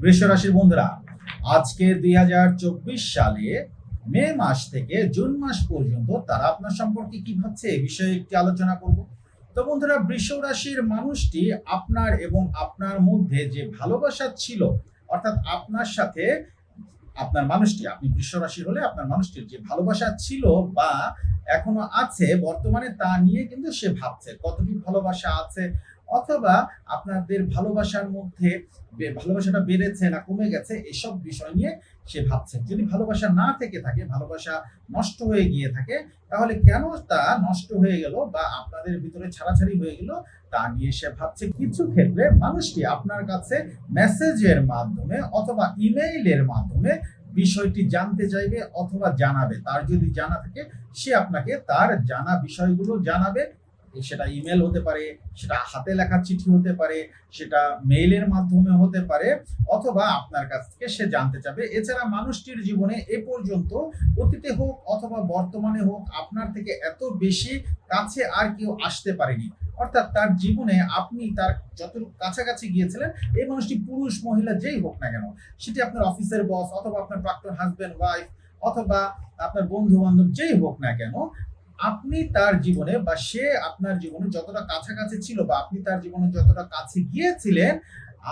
বৃষ রাশির বন্ধুরা, আজকে দু হাজার চব্বিশ সালে মে মাস থেকে জুন মাস পর্যন্ত তারা আপনার সম্পর্কে কি ভাবছে এ বিষয়ে একটি আলোচনা করব। তো বন্ধুরা বৃষ রাশির মানুষটি আপনার এবং আপনার মধ্যে যে ভালোবাসা ছিল, অর্থাৎ আপনার সাথে আপনার মানুষটি, আপনি বৃষ রাশির হলে আপনার মানুষটির যে ভালোবাসা ছিল বা এখনও আছে, বর্তমানে তা নিয়ে কিন্তু সে ভাবছে, কতটুকু ভালোবাসা আছে অথবা আপনাদের ভালোবাসার মধ্যে ভালোবাসাটা বেড়েছে না কমে গেছে, এসব বিষয় নিয়ে সে ভাবছে যদি ভালোবাসা না থেকে থাকে, ভালোবাসা নষ্ট হয়ে গিয়ে থাকে, তাহলে কেন তা নষ্ট হয়ে গেল বা আপনাদের ভিতরে ছাড়াছাড়ি হয়ে গেল তা নিয়ে সে ভাবছে। কিছু ক্ষেত্রে মানুষটি আপনার কাছে মেসেজের মাধ্যমে অথবা ইমেইলের মাধ্যমে বিষয়টি জানতে চাইবে অথবা জানাবে। তার যদি জানা থাকে, সে আপনাকে তার জানা বিষয়গুলো জানাবে সেটা ইমেল হতে পারে, সেটা হাতে লেখা চিঠি হতে পারে, সেটা মেইলের মাধ্যমে হতে পারে, অথবা আপনার কাছ থেকে সে জানতে চাবে এছাড়া মানুষটির জীবনে এ পর্যন্ত অতীতে হোক অথবা বর্তমানে হোক আপনার থেকে এত বেশি কাছে আর কেউ আসতে পারেনি। অর্থাৎ তার জীবনে আপনি তার যত কাছাকাছি গিয়েছিলেন, এই মানুষটি পুরুষ, মহিলা, যেই হোক না কেন, সেটি আপনার অফিসের বস অথবা আপনার প্রাক্তন হাজবেন্ড ওয়াইফ অথবা আপনার বন্ধু বান্ধব যেই হোক না কেন আপনি তার জীবনে বা সে আপনার জীবনে যতটা কাছাকাছি ছিল বা আপনি তার জীবনে যতটা কাছে গিয়েছিলেন,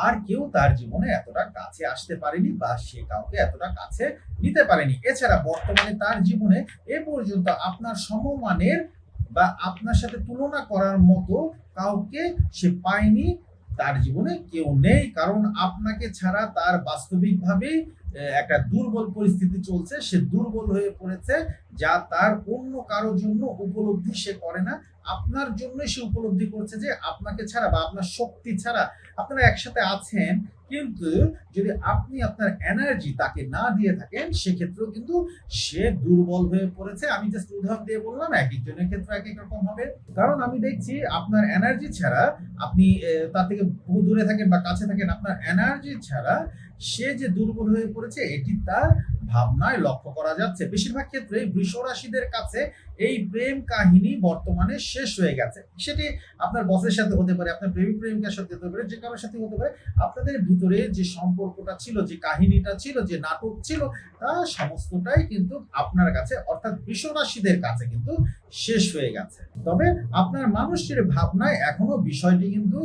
আর কেউ তার জীবনে এতটা কাছে আসতে পারেনি বা সে কাউকে এতটা কাছে নিতে পারেনি। এছাড়া বর্তমানে তার জীবনে এ পর্যন্ত আপনার সমমানের বা আপনার সাথে তুলনা করার মতো কাউকে সে পায়নি। তার জীবনে কেউ নেই, কারণ আপনাকে ছাড়া তার বাস্তবিকভাবেই একটা দুর্বল পরিস্থিতি চলছে, সে দুর্বল হয়ে পড়েছে, যা তার অন্য কারও জন্য উপলব্ধি সে করে না। আপনার জন্য সে উপলব্ধি করছে যে আপনাকে ছাড়া বা আপনার শক্তি ছাড়া আপনারা একসাথে আছেন কিন্তু যদি আপনি আপনার এনার্জি তাকে না দিয়ে থাকেন, সেক্ষেত্রেও কিন্তু সে দুর্বল হয়ে পড়েছে। আমি জাস্ট উদাহরণ দিয়ে বললাম, এক একজনের ক্ষেত্রে এক এক রকম হবে। কারণ আমি দেখছি আপনার এনার্জি ছাড়া আপনি তার থেকে বহু দূরে থাকেন বা কাছে থাকেন, আপনার এনার্জি ছাড়া সে যে দুর্বল হয়ে পড়েছে, এটি তার ভাবনায় লক্ষ্য করা যাচ্ছে। বেশিরভাগ ক্ষেত্রে বৃষ রাশিদের কাছে এই প্রেম কাহিনী বর্তমানে শেষ হয়ে গেছে। সেটি আপনার বসের সাথে হতে পারে, আপনার প্রেমিক প্রেমিকার সাথে হতে পারে, যে কারোর সাথে হতে পারে। আপনাদের ভিতরে যে সম্পর্কটা ছিল, যে কাহিনীটা ছিল, যে নাটক ছিল, তা সমস্তটাই কিন্তু আপনার কাছে, অর্থাৎ বৃষ রাশিদের কাছে কিন্তু শেষ হয়ে গেছে। তবে আপনার মানুষটির ভাবনায় এখনও বিষয়টি কিন্তু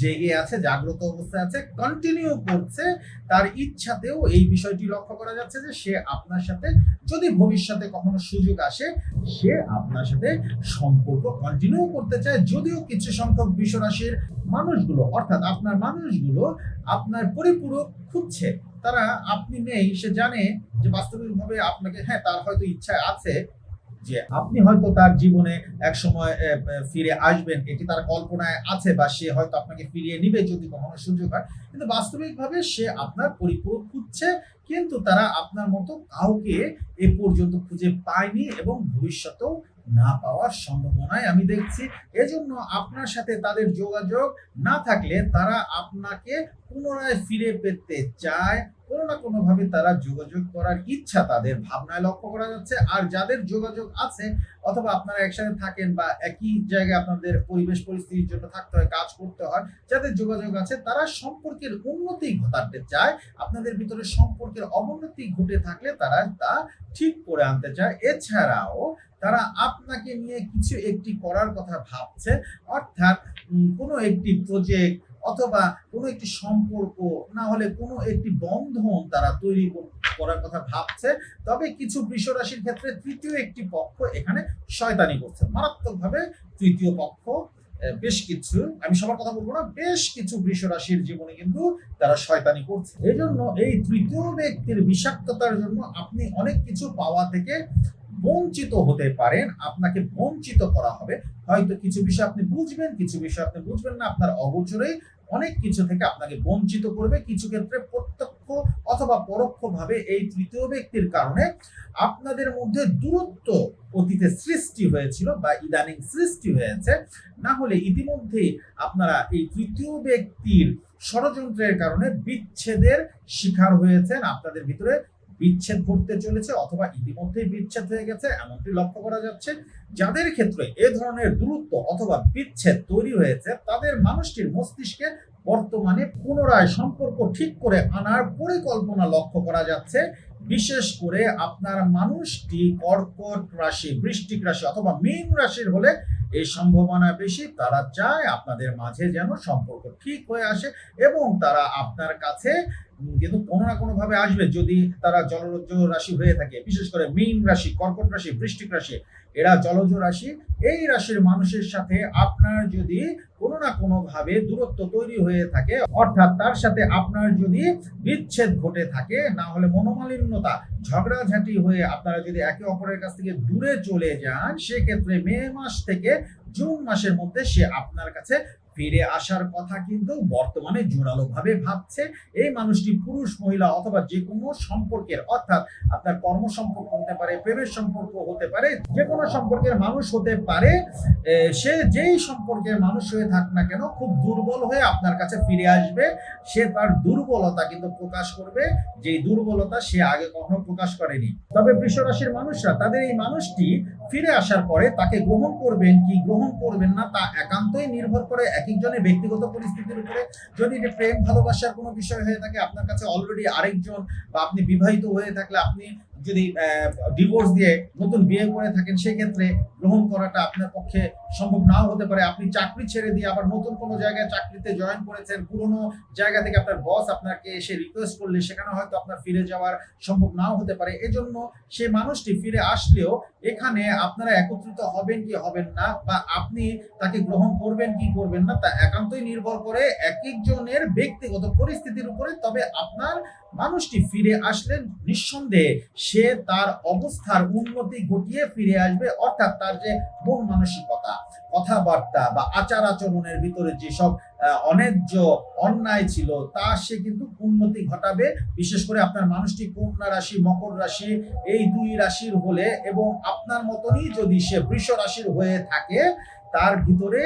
জেগে আছে, জাগ্রত অবস্থায় আছে কন্টিনিউ করছে, তার ইচ্ছাতেও এই বিষয়টি লক্ষ্য করা যাচ্ছে যে সে আপনার সাথে, যদি ভবিষ্যতে কখনো সুযোগ আসে, সে আপনার সাথে সম্পর্ক কন্টিনিউ করতে চায়। যদিও কিছু সংখ্যক বিশ্বরাশির মানুষগুলো, অর্থাৎ আপনার মানুষগুলো আপনার পরিপূরক খুঁজছে। তারা আপনি নেই, সে জানে যে বাস্তবিকভাবে আপনাকে হ্যাঁ তার হয়তো ইচ্ছা আছে যে আপনি হয়তো তার জীবনে এক সময় ফিরে আসবেন। এটি তার কল্পনায় আছে বা সে হয়তো আপনাকে ফিরিয়ে নিবে যদি কখনো সুযোগ হয়। কিন্তু বাস্তবিকভাবে সে আপনার পরিপূরক খুঁজছে, কিন্তু তারা আপনার মতো কাউকে এ পর্যন্ত খুঁজে পায়নি এবং ভবিষ্যতেও না পাওয়ার সম্ভাবনায় আমি দেখছি। এজন্য আপনার সাথে তাদের যোগাযোগ না থাকলে তারা আপনাকে পুনরায় ফিরে পেতে চায় কোনো না কোনো ভাবে তারা যোগাযোগ করার ইচ্ছা তাদের ভাবনায় লক্ষ্য করা যাচ্ছে। আর যাদের যোগাযোগ আছে অথবা আপনারা একসাথে থাকেন বা একই জায়গায় আপনাদের পরিবেশ পরিস্থিতির জন্য থাকতে হয়, কাজ করতে হয়, যাদের যোগাযোগ আছে তারা সম্পর্কের উন্নতি ঘটাতে চায়। আপনাদের ভিতরে সম্পর্কের অবনতি ঘটে থাকলে তারা তা ঠিক করে আনতে চায়। এছাড়াও তারা আপনাকে নিয়ে কিছু একটি করার কথা ভাবছে। অর্থাৎ কোনো একটি প্রজেক্ট অথবা কোনো একটি সম্পর্ক, না হলে কোনো একটি বন্ধন তারা তৈরি করার কথা ভাবছে। তবে কিছু বৃষ রাশির ক্ষেত্রে তৃতীয় একটি পক্ষ এখানে শয়তানি করছে। মারাত্মকভাবে তৃতীয় পক্ষ বেশ কিছু, আমি সবার কথা বলব না, বেশ কিছু বৃষ রাশির জীবনে কিন্তু তারা শয়তানি করছে। এই জন্য এই তৃতীয় ব্যক্তির বিষাক্ততার জন্য আপনি অনেক কিছু পাওয়া থেকে বঞ্চিত হতে পারেন। আপনাকে বঞ্চিত করা হবে। হয়তো কিছু বিষয় আপনি বুঝবেন, কিছু বিষয় আপনি বুঝবেন না, আপনার অগোচরেই অনেক কিছু থেকে আপনাকে বঞ্চিত করবে কিছু ক্ষেত্রে প্রত্যক্ষ অথবা পরোক্ষভাবে এই তৃতীয় ব্যক্তির কারণে আপনাদের মধ্যে দূরত্ব অতীতে সৃষ্টি হয়েছিল বা ইদানিং সৃষ্টি হয়েছে। না হলে ইতিমধ্যে আপনারা এই তৃতীয় ব্যক্তির ষড়যন্ত্রের কারণে বিচ্ছেদের শিকার হয়েছেন। আপনাদের ভিতরে বিচ্ছেদ ঘটতে চলেছে অথবা ইতিমধ্যেই বিচ্ছেদ হয়ে গেছে, এমনটি লক্ষ্য করা যাচ্ছে। যাদের ক্ষেত্রে এ ধরনের দূরত্ব অথবা বিচ্ছেদ তৈরি হয়েছে, তাদের মানুষটির মস্তিষ্কে বর্তমানে পুনরায় সম্পর্ক ঠিক করে আনার পরিকল্পনা লক্ষ্য করা যাচ্ছে। বিশেষ করে আপনার মানুষটি কর্কট রাশি, বৃষ্টিক রাশি অথবা মীন রাশির হলে এই সম্ভাবনা বেশি। তারা চায় আপনাদের মাঝে যেন সম্পর্ক ঠিক হয়ে আসে এবং তারা আপনার কাছে কিন্তু কোনো না কোনো ভাবে আসবে যদি তারা জলজ রাশি হয়ে থাকে। বিশেষ করে মীন রাশি, কর্কট রাশি বৃষ্টিক রাশি, এরা জলজ রাশি। এই রাশির মানুষের সাথে আপনার যদি কোনো না কোনো ভাবে দূরত্ব তৈরি হয়ে থাকে, অর্থাৎ তার সাথে আপনার যদি বিচ্ছেদ ঘটে থাকে, না হলে মনোমালিন্যতা, ঝগড়াঝাটি হয়ে আপনারা যদি একে অপরের কাছ থেকে দূরে চলে যান, সেক্ষেত্রে মে মাস থেকে জুন মাসের মধ্যে সে আপনার কাছে ফিরে আসার কথা কিন্তু বর্তমানে জোরালো ভাবে ভাবছে। এই মানুষটি পুরুষ, মহিলা অথবা যে কোনো সম্পর্কের, অর্থাৎ আপনার কর্ম সম্পর্ক হতে পারে, প্রেমের সম্পর্ক হতে পারে যে কোনো সম্পর্কের মানুষ হতে পারে সে যেই সম্পর্কের মানুষ হয়ে থাক না কেন খুব দুর্বল হয়ে আপনার কাছে ফিরে আসবে। সে তার দুর্বলতা কিন্তু প্রকাশ করবে, যেই দুর্বলতা সে আগে কখনো প্রকাশ করেনি। তবে বৃষ রাশির মানুষরা, তাদের এই মানুষটি ফিরে আসার পরে তাকে গ্রহণ করবেন কি, গ্রহণ করবেন না তা একান্তই নির্ভর করে এক একজনের ব্যক্তিগত পরিস্থিতির উপরে যদি এটা প্রেম ভালোবাসার কোনো বিষয় হয়ে থাকে, আপনার কাছে অলরেডি আরেকজন বা আপনি বিবাহিত হয়ে থাকলে আপনি যদি ডিভোর্স দিয়ে নতুন বিয়ে করে থাকেন, সেক্ষেত্রে গ্রহণ করাটা আপনার পক্ষে সম্ভব নাও হতে পারে। আপনি চাকরি ছেড়ে দিয়ে আবার নতুন কোনো জায়গায় চাকরিতে জয়েন করেছেন, পুরনো জায়গা থেকে আপনার বস আপনাকে এসে রিকোয়েস্ট করলে সেখানে হয়তো আপনার ফিরে যাওয়ার সম্ভব নাও হতে পারে। এজন্য সে মানুষটি ফিরে আসলেও এখানে আপনারা একত্রিত হবেন কি হবেন না বা আপনি তাকে গ্রহণ করবেন কি করবেন না, তা একান্তই নির্ভর করে এক একজনের ব্যক্তিগত পরিস্থিতির উপরে। তবে আপনার মানুষটি ফিরে আসলেন নিঃসন্দেহে সে তার অবস্থার উন্নতি ঘটিয়ে ফিরে আসবে, অর্থাৎ তার যে মন মানসিকতা, কথাবার্তা বা আচার আচরণের ভিতরে যেসব অন্যায্য অন্যায় ছিল, তা সে কিন্তু উন্নতি ঘটাবে, বিশেষ করে আপনার মানুষটি কন্যা রাশি, মকর রাশি, এই দুই রাশির হলে এবং আপনার মতনই যদি সে বৃষ রাশির হয়ে থাকে তার ভিতরে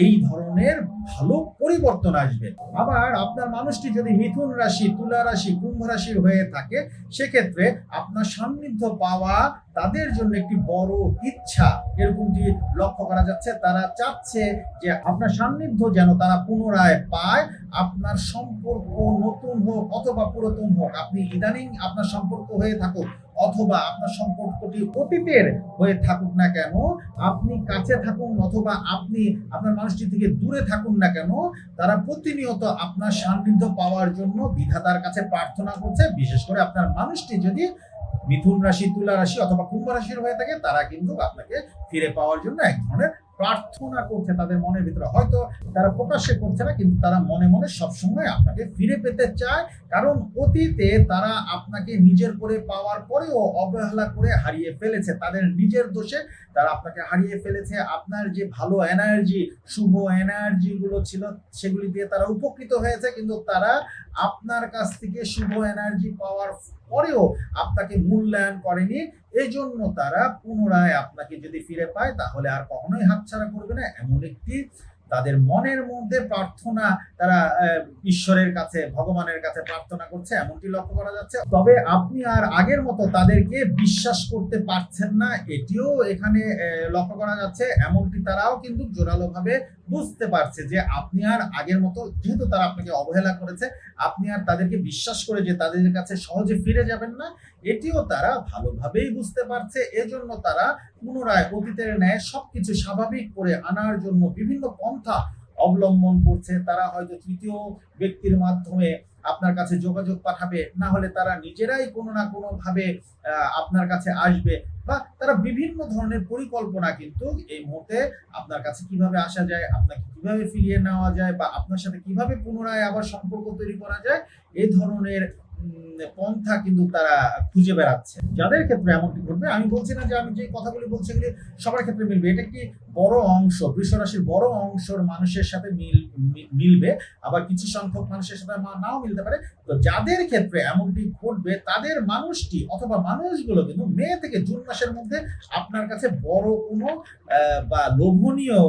এই ধরনের ভালো পরিবর্তন আসবে। আবার আপনার মানুষটি যদি মিথুন রাশি, তুলা রাশি, কুম্ভ রাশির হয়ে থাকে, সেক্ষেত্রে আপনার সান্নিধ্য পাওয়া তাদের জন্য একটি বড় ইচ্ছা। এরকমটি লক্ষ্য করা যাচ্ছে। তারা চাচ্ছে যে আপনার সান্নিধ্য যেন তারা পুনরায় পায়। আপনার সম্পর্ক নতুন হোক অথবা পুরাতন হোক, আপনি ইদানিং আপনার সম্পর্ক হয়ে থাকুক অথবা আপনার সম্পর্কটি অতীতের হয়ে থাকুক না কেন, আপনি কাছে থাকুন অথবা আপনি আপনার মানুষটি থেকে দূরে থাকুন না কেন, তারা প্রতিনিয়ত আপনার সান্নিধ্য পাওয়ার জন্য বিধাতার কাছে প্রার্থনা করছে। বিশেষ করে আপনার মানুষটি যদি মিথুন রাশি, তুলা রাশি অথবা কুম্ভ রাশির হয়ে থাকে, তারা কিন্তু আপনাকে ফিরে পাওয়ার জন্য এক ধরনের প্রার্থনা করছে তাদের মনের ভিতরে। হয়তো তারা প্রকাশ্যে করছে না, কিন্তু তারা মনে মনে সবসময় আপনাকে ফিরে পেতে চায়। কারণ অতীতে তারা আপনাকে নিজের করে পাওয়ার পরেও অবহেলা করে হারিয়ে ফেলেছে। তাদের নিজের দোষে তারা আপনাকে হারিয়ে ফেলেছে। আপনার যে ভালো এনার্জি শুভ এনার্জিগুলো ছিল, সেগুলি দিয়ে তারা উপকৃত হয়েছে, কিন্তু তারা আপনার কাছ থেকে শুভ এনার্জি পাওয়ার পরেও আপনাকে মূল্যায়ন করেনি এই জন্য তারা পুনরায় আপনাকে যদি ফিরে পায়, তাহলে আর কখনোই হাতছাড়া করবে না। এমন একটি তাদের মনের মধ্যে প্রার্থনা তারা ঈশ্বরের কাছে, ভগবানের কাছে প্রার্থনা করছে, এমনটি লক্ষ্য করা যাচ্ছে। তবে আপনি আর আগের মতো তাদেরকে বিশ্বাস করতে পারছেন না, এটিও এখানে লক্ষ্য করা যাচ্ছে। এমনটি তারাও কিন্তু জোরালোভাবে বুঝতে পারছে যে আপনি আর আগের মতো, যেহেতু তারা আপনাকে অবহেলা করেছে, আপনি আর তাদেরকে বিশ্বাস করে যে তাদের কাছে সহজে ফিরে যাবেন না, এটিও তারা ভালোভাবেই বুঝতে পারছে। এজন্য তারা পুনরায় অতীতের ন্যায় সবকিছু স্বাভাবিক করে আনার জন্য বিভিন্ন পন্থা অবলম্বন করছে, তারা হয়তো তৃতীয় ব্যক্তির মাধ্যমে আপনার কাছে যোগাযোগ পাঠাবে, না হলে তারা নিজেরাই কোনো না কোনোভাবে আপনার কাছে আসবে বা তারা বিভিন্ন ধরনের পরিকল্পনা কিন্তু এই মুহূর্তে আপনার কাছে কীভাবে আসা যায়, আপনাকে কীভাবে ফিরিয়ে নেওয়া যায় বা আপনার সাথে কীভাবে পুনরায় আবার সম্পর্ক তৈরি করা যায় এই ধরনের পন্থা কিন্তু তারা খুঁজে বেড়াচ্ছে। যাদের ক্ষেত্রে এমনটি ঘটবে, আমি বলছি না যে আমি যে কথাগুলি বলছি এগুলি সবার ক্ষেত্রে মিলবে। এটা একটি বড় অংশ বৃষ রাশির বড় অংশের মানুষের সাথে মিল মিলবে? আবার কিছু সংখ্যক মানুষের সাথে নাও মিলতে পারে? তো যাদের ক্ষেত্রে এমনটি ঘটবে, তাদের মানুষটি অথবা মানুষগুলো কিন্তু মে থেকে জুন মাসের মধ্যে আপনার কাছে বড় কোনো বা লোভনীয়,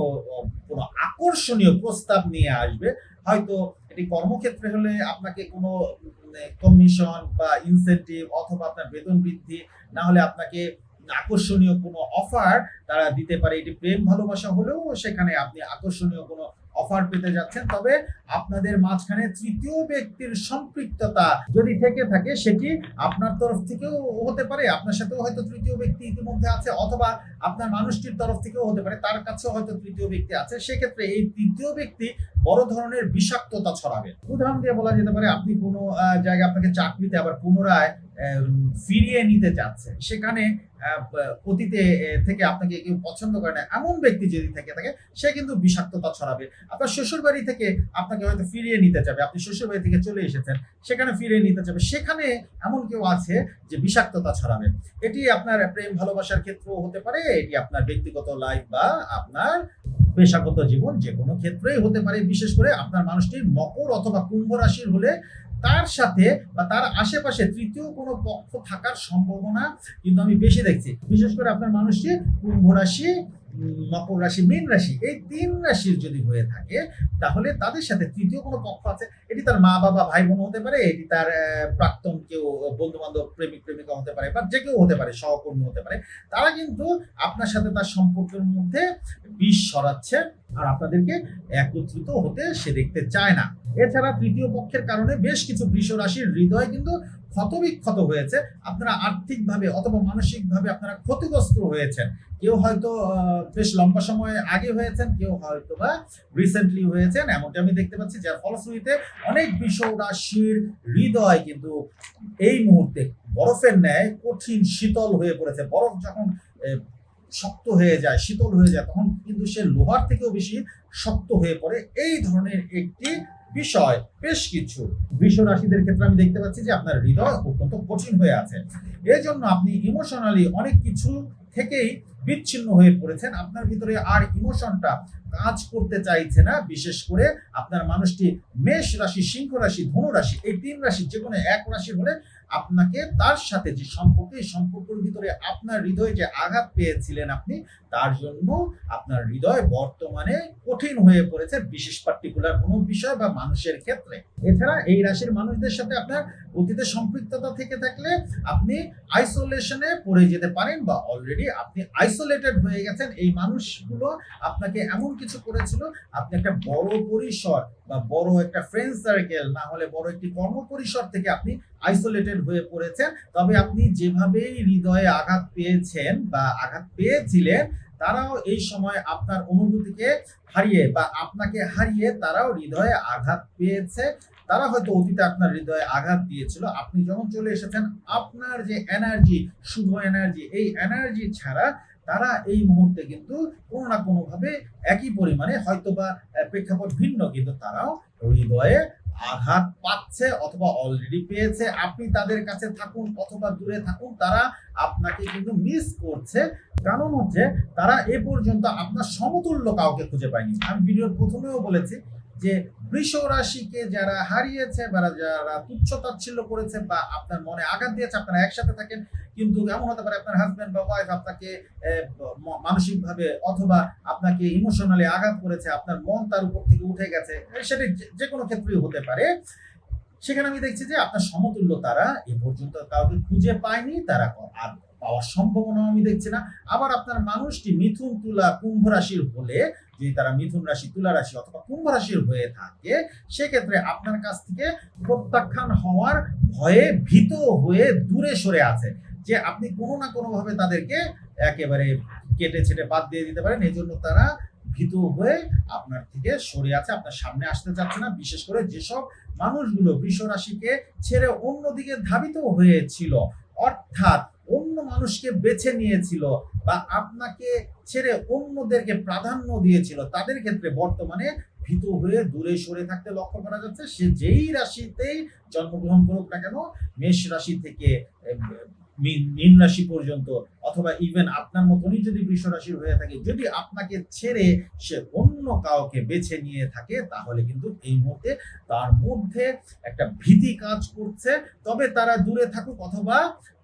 কোনো আকর্ষণীয় প্রস্তাব নিয়ে আসবে। হয়তো এটি কর্মক্ষেত্রে হলে আপনাকে কোনো কমিশন বা ইনসেন্টিভ অথবা আপনার বেতন বৃদ্ধি, না হলে আপনাকে আকর্ষণীয় কোনো অফার তারা দিতে পারে। এটি প্রেম ভালোবাসা হলেও সেখানে আপনি আকর্ষণীয় কোনো অফার পেতে যাচ্ছেন, তবে আপনাদের মাঝখানে তৃতীয় ব্যক্তির সম্পৃক্ততা যদি থেকে থাকে, সেটি আপনার তরফ থেকেও হতে পারে, আপনার সাথেও হয়তো তৃতীয় ব্যক্তি ইতিমধ্যে আছে, অথবা আপনার মানুষটির তরফ থেকেও হতে পারে, তার কাছেও হয়তো তৃতীয় ব্যক্তি আছে, সেক্ষেত্রে এই তৃতীয় ব্যক্তি বড় ধরনের বিষাক্ততা ছড়াবে। উদাহরণ দিয়ে বলা যেতে পারে, আপনি কোনো জায়গায় আপনাকে চাকরিতে আবার পুনরায় ফিরিয়ে নিতে চাচ্ছে সেখানে অতীতে থেকে আপনাকে কেউ পছন্দ করে না, এমন ব্যক্তি যদি থেকে, থাকে, সে কিন্তু বিষাক্ততা ছড়াবে। আপনার শ্বশুর বাড়ি থেকে আপনাকে হয়তো ফিরিয়ে নিতে যাবে আপনি শ্বশুর বাড়ি থেকে চলে এসেছেন, সেখানে ফিরিয়ে নিতে যাবে সেখানে এমন কেউ আছে যে বিষাক্ততা ছড়াবে। এটি আপনার প্রেম, ভালোবাসার ক্ষেত্রেও হতে পারে, এটি আপনার ব্যক্তিগত লাইফ বা আপনার পেশাগত জীবন যে কোনো ক্ষেত্রেই হতে পারে। বিশেষ করে আপনার মানুষটি মকর অথবা কুম্ভ রাশির হলে তার সাথে বা তার আশেপাশে তৃতীয় কোনো পক্ষ থাকার সম্ভাবনা কিন্তু আমি বেশি দেখছি। বিশেষ করে আপনার মানুষটি কুম্ভ রাশি মকর রাশি, মীন রাশি, এই তিন রাশির যদি হয়ে থাকে, তাহলে তাদের সাথে তৃতীয় কোনো পক্ষ আছে, এটি তার মা বাবা ভাই বোন হতে পারে, এটি তার কেউ বন্ধু বান্ধব প্রেমিক, প্রেমিকা হতে পারে বা যে কেউ হতে পারে, সহকর্মী হতে পারে, তারা কিন্তু আপনার সাথে তার সম্পর্কের মধ্যে বিষ সরাচ্ছে আর আপনাদেরকে একত্রিত হতে সে দেখতে চায় না। এছাড়া তৃতীয় পক্ষের কারণে বেশ কিছু বৃষ রাশির হৃদয় কিন্তু ক্ষতবিক্ষত হয়েছে, আপনারা আর্থিকভাবে অথবা মানসিকভাবে আপনারা ক্ষতিগ্রস্ত হয়েছেন। কেউ হয়তো বেশ লম্বা সময় আগে হয়েছেন, কেউ হয়তো বা রিসেন্টলি হয়েছেন, এমনটা আমি দেখতে পাচ্ছি, যার ফলশ্রুতিতে অনেক বৃষ রাশির হৃদয় কিন্তু এই মুহূর্তে বরফের ন্যায় কঠিন শীতল হয়ে পড়েছে। বরফ যখন শক্ত হয়ে যায়, শীতল হয়ে যায়, তখন কিন্তু সে লোহার থেকেও বেশি শক্ত হয়ে পড়ে। এই ধরনের একটি বিষয়, বেশ কিছু। বৃষ রাশিদের ক্ষেত্রে আমি দেখতে পাচ্ছি যে আপনার হৃদয় অত্যন্ত কঠিন হয়ে আছে। এই জন্য আপনি ইমোশনালি অনেক কিছু থেকেই বিচ্ছিন্ন হয়ে পড়েছেন। আপনার ভিতরে আর ইমোশনটা কাজ করতে চাইছে না। বিশেষ করে আপনার মানুষটি মেষ রাশি, সিংহ রাশি, ধনু রাশি, এই তিন রাশি যে কোনো এক রাশি হলে আপনাকে তার সাথে যে সম্পর্ক, এই সম্পর্কের ভিতরে আপনার হৃদয়ে যে আঘাত পেয়েছিলেন আপনি তার জন্য আপনার হৃদয় বর্তমানে কঠিন হয়ে পড়েছে বিশেষ পার্টিকুলার কোনো বিষয় বা মানুষের ক্ষেত্রে। এছাড়া এই রাশির মানুষদের সাথে আপনার অতীতে সম্পৃক্ততা থেকে থাকলে আপনি আইসোলেশনে পড়ে যেতে পারেন বা অলরেডি আপনি আইসোলেটেড হয়ে গেছেন। এই মানুষগুলো আপনাকে এমন কিছু করেছিল, আপনি একটা বড় পরিসর বা বড় একটা ফ্রেন্ড সার্কেল না হলে বড় একটি কর্ম পরিসর থেকে আপনি আইসোলেটেড হয়ে পড়েছেন। তবে আপনি যেভাবেই হৃদয়ে আঘাত পেয়েছেন বা আঘাত পেয়েছিলেন তারাও এই সময় আপনার অনুভূতিকে হারিয়ে বা আপনাকে হারিয়ে তারাও হৃদয়ে আঘাত পেয়েছে। তারা হয়তো অতীতে আপনার হৃদয়ে আঘাত দিয়েছিল। আপনি যখন চলে এসেছেন আপনার যে এনার্জি শুভ এনার্জি এই এনার্জি ছাড়া তারা এই মুহূর্তে কিন্তু কোনো না কোনোভাবে একই পরিমাণে হয়তোবা আহ, প্রেক্ষাপট ভিন্ন কিন্তু তারাও হৃদয়ে আঘাত পাচ্ছে অথবা অলরেডি পেয়েছে, আপনি তাদের কাছে থাকুন অথবা দূরে থাকুন, তারা আপনাকে কিন্তু মিস করছে। কারণ হচ্ছে, তারা এ পর্যন্ত আপনার সমতুল্য কাউকে খুঁজে পায়নি। আমি ভিডিওর প্রথমেও বলেছি যে বৃষ রাশিকে যারা হারিয়েছে বা যারা তুচ্ছ তাচ্ছিল্য করেছে বা আপনার মনে আঘাত দিয়েছে, আপনারা একসাথে থাকেন। কিন্তু এমন হতে পারে আপনার হাজব্যান্ড বা ওয়াইফ আপনাকে মানসিকভাবে অথবা আপনাকে ইমোশনালি আঘাত করেছে, আপনার মন তার উপর থেকে উঠে গেছে সেটা যে- যে কোনো ক্ষেত্রেই হতে পারে। সেখানে আমি দেখছি যে আপনার সমতুল্য তারা এ পর্যন্ত কাউকে খুঁজে পায়নি, তারা আর পাওয়ার সম্ভাবনা আমি দেখছি না। আবার আপনার মানুষটি মিথুন, তুলা, কুম্ভ রাশির হলে যদি তারা মিথুন রাশি, তুলা রাশি অথবা কুম্ভ রাশির হয়ে থাকে, সেক্ষেত্রে আপনার কাছ থেকে প্রত্যাখ্যান হওয়ার ভয়ে ভীত হয়ে দূরে সরে আছে, যে আপনি কোনো না কোনোভাবে তাদেরকে একেবারে কেটে ছেটে বাদ দিয়ে দিতে পারেন। এই জন্য তারা ভীত হয়ে আপনার থেকে সরে আছে, আপনার সামনে আসতে চাচ্ছে না। বিশেষ করে যেসব মানুষগুলো বৃষ রাশিকে ছেড়ে অন্যদিকে ধাবিত হয়েছিল, অর্থাৎ অন্য মানুষকে বেছে নিয়েছিল বা আপনাকে ছেড়ে অন্যদেরকে প্রাধান্য দিয়েছিল, তাদের ক্ষেত্রে বর্তমানে ভীত হয়ে দূরে সরে থাকতে লক্ষ্য করা যাচ্ছে। সে যেই রাশিতেই জন্মগ্রহণ করুক না কেন, মেষ রাশি থেকে মীন রাশি পর্যন্ত অথবা ইভেন আপনার মতনই যদি বৃষ রাশির হয়ে থাকে, যদি আপনাকে ছেড়ে সে অন্য কাউকে বেছে নিয়ে থাকে, তাহলে কিন্তু এই মুহূর্তে তার মধ্যে একটা ভীতি কাজ করছে। তবে তারা দূরে থাকুক অথবা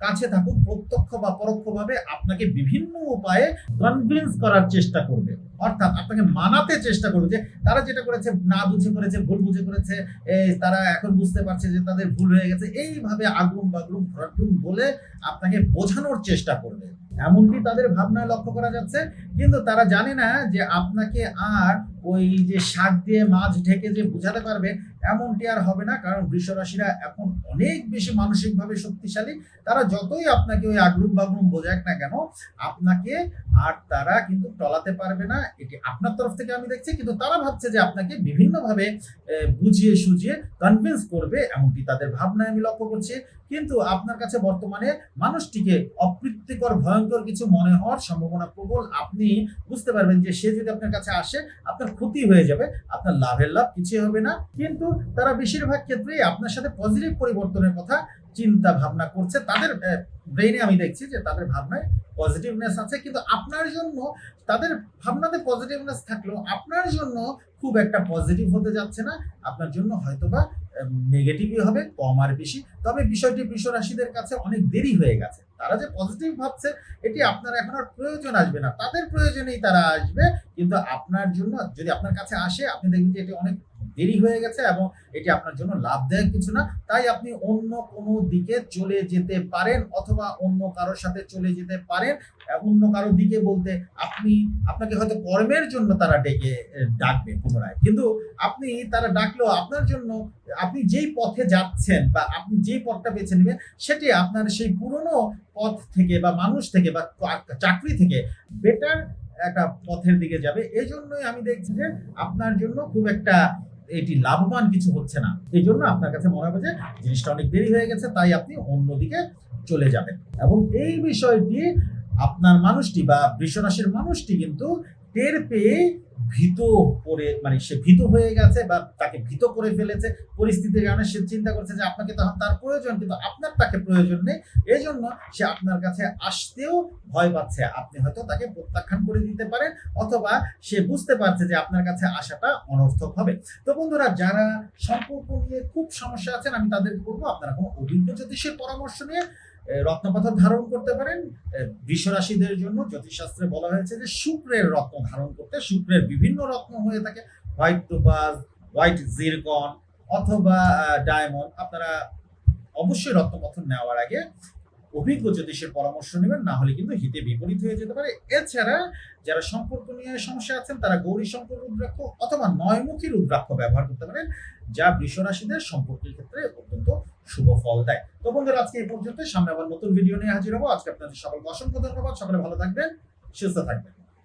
কাছে থাকুক, প্রত্যক্ষ বা পরোক্ষভাবে আপনাকে বিভিন্ন উপায়ে কনভিন্স করার চেষ্টা করবে। অর্থাৎ আপনাকে মানাতে চেষ্টা করবে যে, তারা যেটা করেছে না বুঝে করেছে, ভুল বুঝে করেছে তারা এখন বুঝতে পারছে যে তাদের ভুল হয়ে গেছে, এইভাবে আগুন বাগুন ভরাটুন বলে আপনাকে বোঝানোর চেষ্টা করবে। এমনটি তাদের ভাবনায় লক্ষ্য করা যাচ্ছে, কিন্তু তারা জানে না যে আপনাকে আর ওই যে শাক দিয়ে মাছ ঢেকে যে বোঝাতে পারবে, এমনটি আর হবে না। কারণ বৃষরাশিরা এখন অনেক বেশি মানসিকভাবে শক্তিশালী। তারা যতই আপনাকে ওই আগরুম বাগরুম বোঝাক না কেন, আপনাকে আর তারা কিন্তু টলাতে পারবে না। এটি আপনার তরফ থেকে আমি দেখছি, কিন্তু তারা ভাবছে যে আপনাকে বিভিন্নভাবে বুঝিয়ে সুঝিয়ে কনভিন্স করবে, এমনটি তাদের ভাবনায় আমি লক্ষ্য করছি। কিন্তু আপনার কাছে বর্তমানে মানুষটিকে অপ্রীতিকর, ভয়ঙ্কর কিছু মনে হওয়ার সম্ভাবনা প্রবল, আপনি বুঝতে পারবেন যে সে যদি আপনার কাছে আসে, আপনার ক্ষতি হয়ে যাবে, আপনার লাভের লাভ কিছুই হবে না। কিন্তু তারা বেশিরভাগ ক্ষেত্রেই আপনার সাথে পজিটিভ পরিবর্তনের কথা চিন্তা ভাবনা করছে, তাদের ব্রেইনে আমি দেখছি যে তাদের ভাবনায় পজিটিভনেস আছে, কিন্তু আপনার জন্য তাদের ভাবনাতে পজিটিভনেস থাকলেও আপনার জন্য খুব একটা পজিটিভ হতে যাচ্ছে না। আপনার জন্য হয়তোবা নেগেটিভই হবে, কম আর বেশি। তবে বিষয়টি বৃষ রাশিদের কাছে অনেক দেরি হয়ে গেছে। তারা যে পজিটিভ ভাবছে, এটি আপনার এখন আর প্রয়োজন আসবে না। তাদের প্রয়োজনেই তারা আসবে, কিন্তু আপনার জন্য, যদি আপনার কাছে আসে, আপনি দেখবেন যে এটি অনেক দেরি হয়ে গেছে এবং এটি আপনার জন্য লাভদায়ক কিছু না। তাই আপনি অন্য কোনো দিকে চলে যেতে পারেন অথবা অন্য কারোর সাথে চলে যেতে পারেন। অন্য কারোর দিকে বলতে আপনি, আপনাকে হয়তো কর্মের জন্য তারা ডেকে ডাকবে পুনরায়। কিন্তু আপনি তারা ডাকলেও আপনার জন্য, আপনি যেই পথে যাচ্ছেন বা আপনি যেই পথটা বেছে নেবেন, সেটি আপনার সেই পুরনো পথ থেকে বা মানুষ থেকে বা চাকরি থেকে বেটার একটা পথের দিকে যাবে। এই জন্যই আমি দেখছি যে আপনার জন্য খুব একটা এটি লাভবান কিছু হচ্ছে না। এই জন্য আপনার কাছে মনে হবে যে জিনিসটা অনেক দেরি হয়ে গেছে, তাই আপনি অন্যদিকে চলে যাবেন। এবং এই বিষয়টি আপনার মানুষটি বা বৃষরাশির মানুষটি কিন্তু টের পেয়ে ভীত করে মানে সে ভীত হয়ে গেছে বা তাকে ভীত করে ফেলেছে, পরিস্থিতির কারণে সে চিন্তা করছে যে আপনাকে তখন তার প্রয়োজন, কিন্তু আপনার তাকে প্রয়োজন নেই। এই জন্য সে আপনার কাছে আসতেও ভয় পাচ্ছে। আপনি হয়তো তাকে প্রত্যাখ্যান করে দিতে পারেন অথবা সে বুঝতে পারছে যে আপনার কাছে আসাটা অনর্থক হবে। তো বন্ধুরা, যারা সম্পর্ক নিয়ে খুব সমস্যা আছেন, আমি তাদের বলব, আপনারা কোনো অভিজ্ঞ জ্যোতিষের পরামর্শ নিয়ে রত্নপাথর ধারণ করতে পারেন। এ, বৃষরাশিদের জন্য জ্যোতিষশাস্ত্রে বলা হয়েছে যে শুক্রের রত্ন ধারণ করতে শুক্রের বিভিন্ন রত্ন হয়ে থাকে। হোয়াইট টোপাজ হোয়াইট জিরকন অথবা ডায়মন্ড। আপনারা অবশ্যই রত্নপাথর নেওয়ার আগে অভিজ্ঞ জ্যোতিষের পরামর্শ নেবেন না হলে কিন্তু হিতে বিপরীত হয়ে যেতে পারে। এছাড়া যারা সম্পর্ক নিয়ে সমস্যা আছেন তারা গৌরী শঙ্কর রুদ্রাক্ষ অথবা নয়মুখী রুদ্রাক্ষ ব্যবহার করতে পারেন যা বৃষরাশিদের সম্পর্কের ক্ষেত্রে অত্যন্ত শুভ ফল দেয়। তো বন্ধুরা, আজকে এই পর্যন্ত সামনে আবার নতুন ভিডিও নিয়ে হাজির হব। আজকে আপনাদের সকলকে অসংখ্য ধন্যবাদ। সকলে ভালো থাকবেন, সুস্থ থাকবেন।